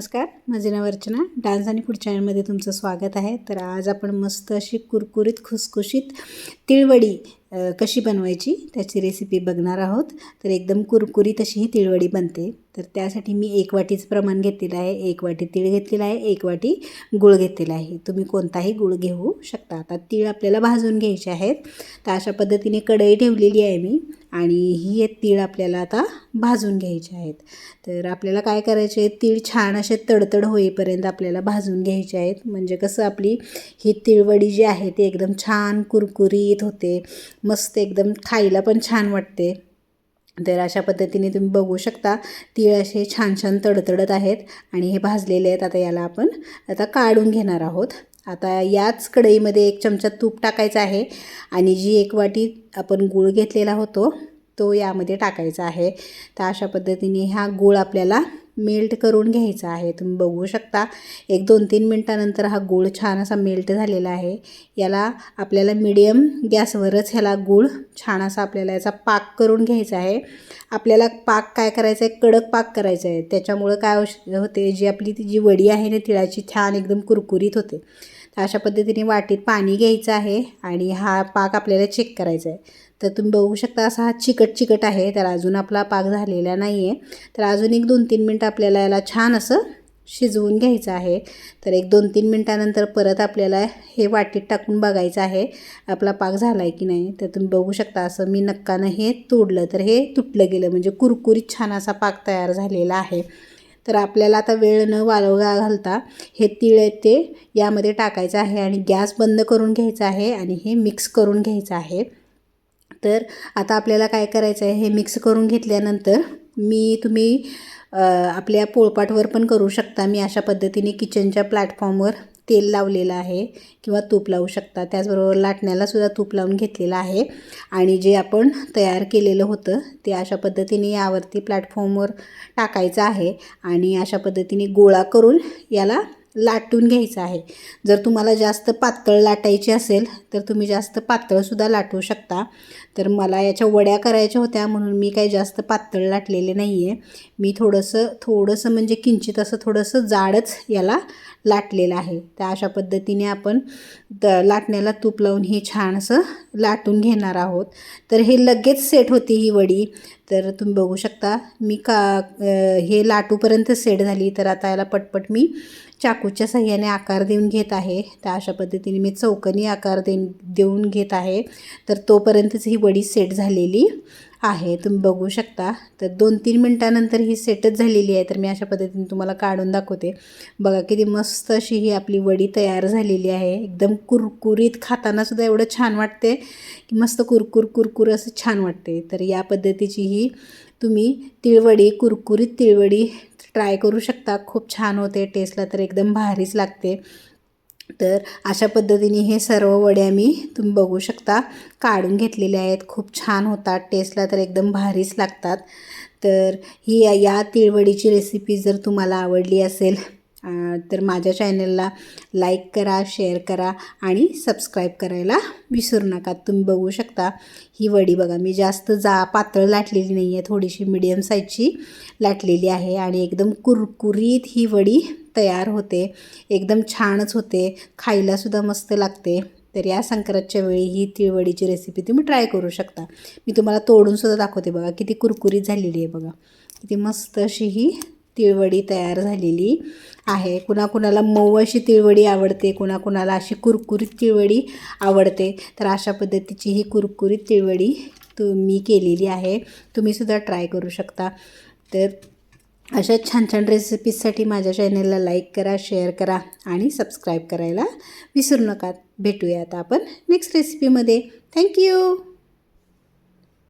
नमस्कार माझे नाव अर्चना. डान्स आणि फूड चॅनलमध्ये तुमचं स्वागत आहे. तर आज आपण मस्त अशी कुरकुरीत खुसखुशीत तिळवडी कशी बनवायची त्याची रेसिपी बघणार आहोत. तर एकदम कुरकुरीत अशी ही तिळवडी बनते. तर त्यासाठी मी एक वाटीचं प्रमाण घेतलेलं आहे. एक वाटी तीळ घेतलेला आहे. एक वाटी गुळ घेतलेला आहे. तुम्ही कोणताही गुळ घेऊ शकता. आता तीळ आपल्याला भाजून घ्यायचे आहेत. तर अशा पद्धतीने कढई ठेवलेली आहे मी आणि ही तीळ आपल्याला आता भाजून घ्यायचे आहेत. तर आपल्याला काय करायचे तीळ छान असे तडतड होईपर्यंत आपल्याला भाजून घ्यायचे आहेत. म्हणजे कसं आपली ही तिळवडी जी आहे ती एकदम छान कुरकुरीत होते. मस्त एकदम खायला पण छान वाटते. तर अशा पद्धतीने तुम्ही बघू शकता तीळ असे छान छान तडतडत आहेत आणि हे भाजलेले आहेत. आता याला आपण आता काढून घेणार आहोत. आता याच कढईमध्ये एक चमचा तूप टाकायचा आहे आणि जी एक वाटी आपण गूळ घेतलेला होतो तो यामध्ये टाकायचा आहे. तर अशा पद्धतीने हा गूळ आपल्याला मेल्ट करून घ्यायचा आहे. तुम्ही बघू शकता. एक दोन तीन मिनटानंतर हा गूळ छान असा मेल्ट झालेला आहे. याला आपल्याला मिडियम गॅसवरच ह्याला गूळ छान असा आपल्याला याचा पाक करून घ्यायचा आहे. आपल्याला पाक काय करायचा आहे कडक पाक करायचा आहे त्याच्यामुळं काय होते जी आपली ती जी वडी आहे ना तिळाची छान एकदम कुरकुरीत होते. तर अशा पद्धतीने वाटीत पाणी घ्यायचं आहे आणि हा पाक आपल्याला चेक करायचा आहे. तर तुम्ही बघू शकता असा हा चिकट चिकट आहे तर अजून आपला पाक झालेला नाही आहे तर अजून एक दोन तीन मिनटं आपल्याला याला छान असं शिजवून घ्यायचं आहे. तर एक दोन तीन मिनटानंतर परत आपल्याला हे वाटीत टाकून बघायचं आहे आपला पाक झाला आहे की नाही. तर तुम्ही बघू शकता असं मी नक्कानं हे तोडलं. तर हे तुटलं गेलं म्हणजे कुरकुरीत छान असा पाक तयार झालेला आहे. तर आपल्याला आता वेळ न वाळवगा घालता हे तीळ आहे ते यामध्ये टाकायचं आहे आणि गॅस बंद करून घ्यायचा आहे आणि हे मिक्स करून घ्यायचं आहे. तर आता आपल्याला काय करायचं आहे? हे मिक्स करून घेतल्यानंतर मी तुम्ही आपल्या पोळपाटवर पण करू शकता. मी अशा पद्धतीने किचनच्या प्लॅटफॉर्मवर तेल लावलेलं आहे किंवा तूप लावू शकता. त्याचबरोबर लाटण्याला सुद्धा तूप लावून घेतलेलं आहे. आणि जे आपण तयार केलेलं होतं ते अशा पद्धतीने यावरती प्लॅटफॉर्मवर टाकायचं आहे. आणि अशा पद्धतीने गोळा करून याला लाटून घ्यायचं आहे. जर तुम्हाला जास्त पातळ लाटायची असेल तर तुम्ही जास्त पातळसुद्धा लाटू शकता. तर मला याच्या वड्या करायच्या होत्या म्हणून मी काही जास्त पातळ लाटलेले नाही आहे मी थोडंसं थोडंसं म्हणजे किंचित असं थोडंसं जाडच याला लाटलेलं आहे. तर अशा पद्धतीने आपण द लाटण्याला तूप लावून हे छान असं लाटून घेणार आहोत. तर हे लगेच सेट होती ही वडी. तर तुम्ही बघू शकता मी का हे लाटूपर्यंत सेट झाली. तर आता याला पटपट मी चाकूच्या सहाय्याने आकार देऊन घेत आहे. तर अशा पद्धतीने मी चौकनी आकार दे देऊन घेत आहे. तर तोपर्यंतच ही वडी सेट झालेली. आहे तुम्ही बघू शकता. तर दोन तीन मिनटानंतर ही सेटच झालेली आहे तर मी अशा पद्धतीने तुम्हाला काढून दाखवते. बघा किती मस्त अशी ही आपली वडी तयार झालेली आहे. एकदम कुरकुरीत खातानासुद्धा एवढं छान वाटते की मस्त कुरकुर कुरकुर असं छान वाटते. तर या पद्धतीची ही तुम्ही तिळवडी कुरकुरीत तिळवडी ट्राय करू शकता. खूप छान होते टेस्टला तर एकदम भारीच लागते. तर अशा पद्धतीने हे सर्व वड्या मी तुम्ही बघू शकता. काढून घेतलेल्या आहेत. खूप छान होतात. टेस्टला तर एकदम भारीच लागतात. तर ही या- या तिळवडीची रेसिपी जर तुम्हाला आवडली असेल तर माझ्या चॅनलला लाईक करा शेअर करा आणि सबस्क्राईब करायला विसरू नका. तुम्ही बघू शकता. ही वडी बघा मी जास्त जा पातळ लाटलेली नाही आहे थोडीशी मिडियम साईजची लाटलेली आहे आणि एकदम कुरकुरीत ही वडी तयार होते. एकदम छानच होते. खायलासुद्धा मस्त लागते. तर या संक्रांतच्या वेळी ही तिळवडीची रेसिपी तुम्ही ट्राय करू शकता. मी तुम्हाला तोडूनसुद्धा दाखवते बघा. किती कुरकुरीत झालेली आहे बघा. किती मस्त अशी ही तिळवडी तयार झालेली आहे. कुणाकुणाला मऊ अशी तिळवडी आवडते कुणाकुणाला अशी कुरकुरीत तिळवडी आवडते तर अशा पद्धतीची ही कुरकुरीत तिळवडी तुम्ही केलेली आहे. तुम्हीसुद्धा ट्राय करू शकता. तर अशा छान छान रेसिपीजसाठी माझ्या चॅनेलला लाईक करा शेअर करा आणि सबस्क्राईब करायला विसरू नका. भेटूया आता आपण नेक्स्ट रेसिपीमध्ये थँक्यू